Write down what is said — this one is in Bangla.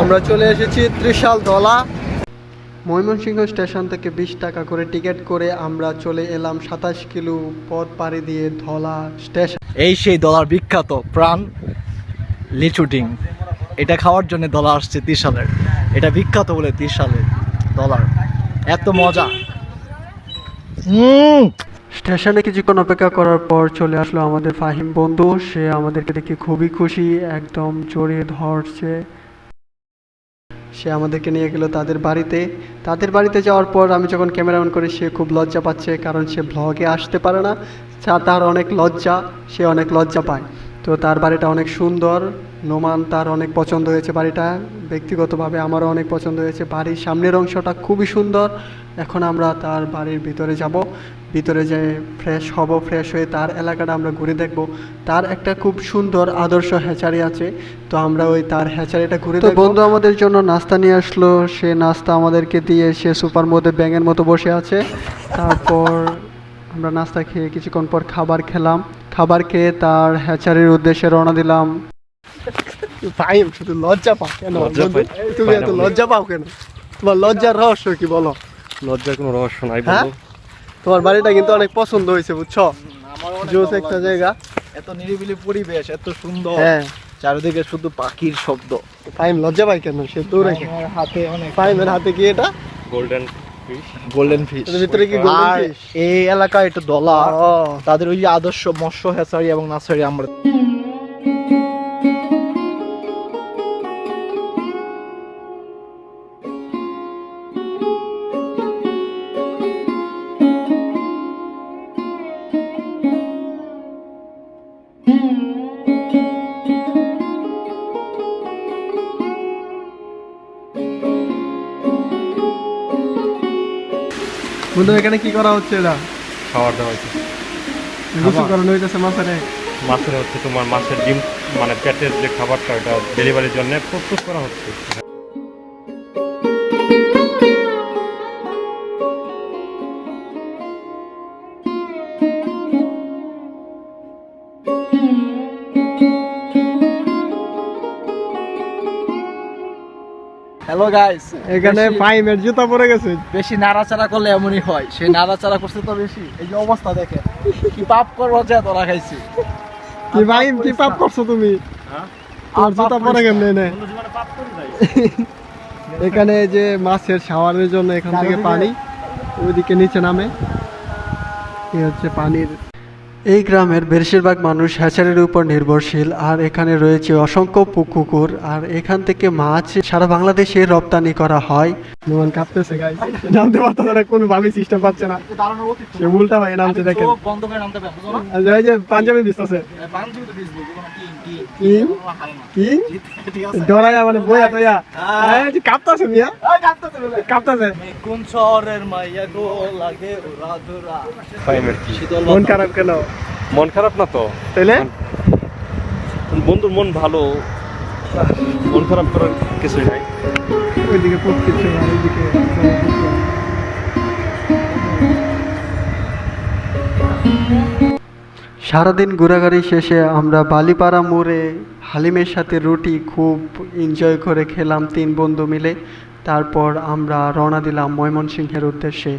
আমরা চলে এসেছি ত্রিশাল দলা। ময়মনসিংহ স্টেশন থেকে বিশ টাকা করে টিকিট করে আমরা চলে এলাম সাতাশ কিলো পথ পাড়ি দিয়ে ধলা স্টেশন। এই সেই দলার বিখ্যাত প্রাণ লিচু ডিম এটা খাওয়ার জন্য দলা আসছে ত্রিশালের। এটা বিখ্যাত বলে ত্রিশালের দলার। এত মজা। হুম। স্টেশনে কিছুক্ষণ অপেক্ষা করার পর চলে আসলো আমাদের ফাহিম বন্ধু। সে আমাদেরকে দেখে খুবই খুশি, একদম জড়িয়ে ধরছে। সে আমাদেরকে নিয়ে গেল তাদের বাড়িতে। তাদের বাড়িতে যাওয়ার পর আমি যখন ক্যামেরা অন করি, সে খুব লজ্জা পাচ্ছে কারণ সে ব্লগে আসতে পারে না। তার অনেক লজ্জা, সে অনেক লজ্জা পায়। তো তার বাড়িটা অনেক সুন্দর, নোমান তার অনেক পছন্দ হয়েছে বাড়িটা। ব্যক্তিগতভাবে আমারও অনেক পছন্দ হয়েছে। বাড়ির সামনের অংশটা খুবই সুন্দর। এখন আমরা তার বাড়ির ভিতরে যাব। ভিতরে যে ফ্রেশ হব ফ্রেশ হয়ে তার এলাকাটা আমরা ঘুরে দেখব। তার একটা খুব সুন্দর আদর্শ হ্যাচারি আছে তো আমরা ওই তার হ্যাচারিটা ঘুরে তো বন্ধু আমাদের জন্য নাস্তা নিয়ে আসলো। সে নাস্তা আমাদেরকে দিয়ে সে সুপার মধ্যে ব্যাঙের মতো বসে আছে। তারপর আমরা নাস্তা খেয়ে কিছুক্ষণ পর খাবার খেলাম। খাবার খেয়ে তার হ্যাচারির উদ্দেশ্যে রওনা দিলাম। ভাই শুধু লজ্জা পাও কেন? লজ্জা তুমি এত লজ্জা পাও কেন? তোমার লজ্জার রহস্য কি বলো? লজ্জার কোনো রহস্য নাই হ্যাঁ? তোমার বাড়িটা কিন্তু অনেক পছন্দ হয়েছে বুঝছ? আমার জোস একটা জায়গা। এত নিরিবিলি পরিবেশ এত সুন্দর। হ্যাঁ। চারিদিকে শুধু পাখির শব্দ। ফাইম লজ্জা পাই কেন? সে তো আমার হাতে অনেক ফাইমের হাতে কি এটা? গোল্ডেন ফিশ গোল্ডেন ফিশ ভিতরে কি golden আর এই এলাকায় এটা দলা তাদের ওই আদর্শ মৎস্য হেসারি এবং নার্সারি আমরা বন্ধু এখানে কি করা হচ্ছে এটা খাবার দেওয়া হচ্ছে গোসল করানো হইতেছে মাছের? মাছের হচ্ছে তোমার মাছের ডিম মানে পেটের যে খাবারটা ওটা ডেলিভারির জন্য প্রস্তুত করা হচ্ছে। হ্যালো গাইস এখানে ফাইমের জুতা পরে গেছে। বেশি নাড়াচাড়া করলে এমনই হয়। সে নাড়াচাড়া করছে তো বেশি। এই যে অবস্থা দেখে কি পাপ করব যে তোরা খাইছি। কি ফাইম কি পাপ করছ তুমি? হ্যাঁ? আর জুতা পরে কেমনে নে এখানে যে মাছের শাওয়ারের জন্য এখান থেকে পানি ওইদিকে নিচে নামে। এই হচ্ছে পানির এই গ্রামের বেশিরভাগ মানুষ হ্যাচারির উপর নির্ভরশীল, আর এখানে রয়েছে অসংখ্য পুকুর আর এখান থেকে মাছ সারা বাংলাদেশে রপ্তানি করা হয়। নোমান কাঁপতেছে গাইস নামতে পারতেছে না কোনো ভাবে সিস্টেম পাচ্ছে না। সে উল্টা ভাই নামতে দেখেন। বন্ধ করে নামতে পারব না? এই যে পাঞ্জাবি এই হারে না। কি? ডরাইয়া মানে বইয়া তৈয়া। কাঁপতাছে মিয়া। এই কাঁপতাছে কোন শহরের মাইয়া গো লাগে ওরা ধরা। ফাইমের কি শীতল মন খারাপ কেন? মন খারাপ না তো। তাইলে? বন্ধুর মন ভালো। মন খারাপ করার কিছুই নাই। ওইদিকে কিছু না ওইদিকে সারাদিন ঘোরাঘুরি শেষে আমরা বালিপাড়া মোড়ে হালিমের সাথে রুটি খুব এনজয় করে খেলাম তিন বন্ধু মিলে। তারপর আমরা রওনা দিলাম ময়মনসিংহের উদ্দেশ্যে।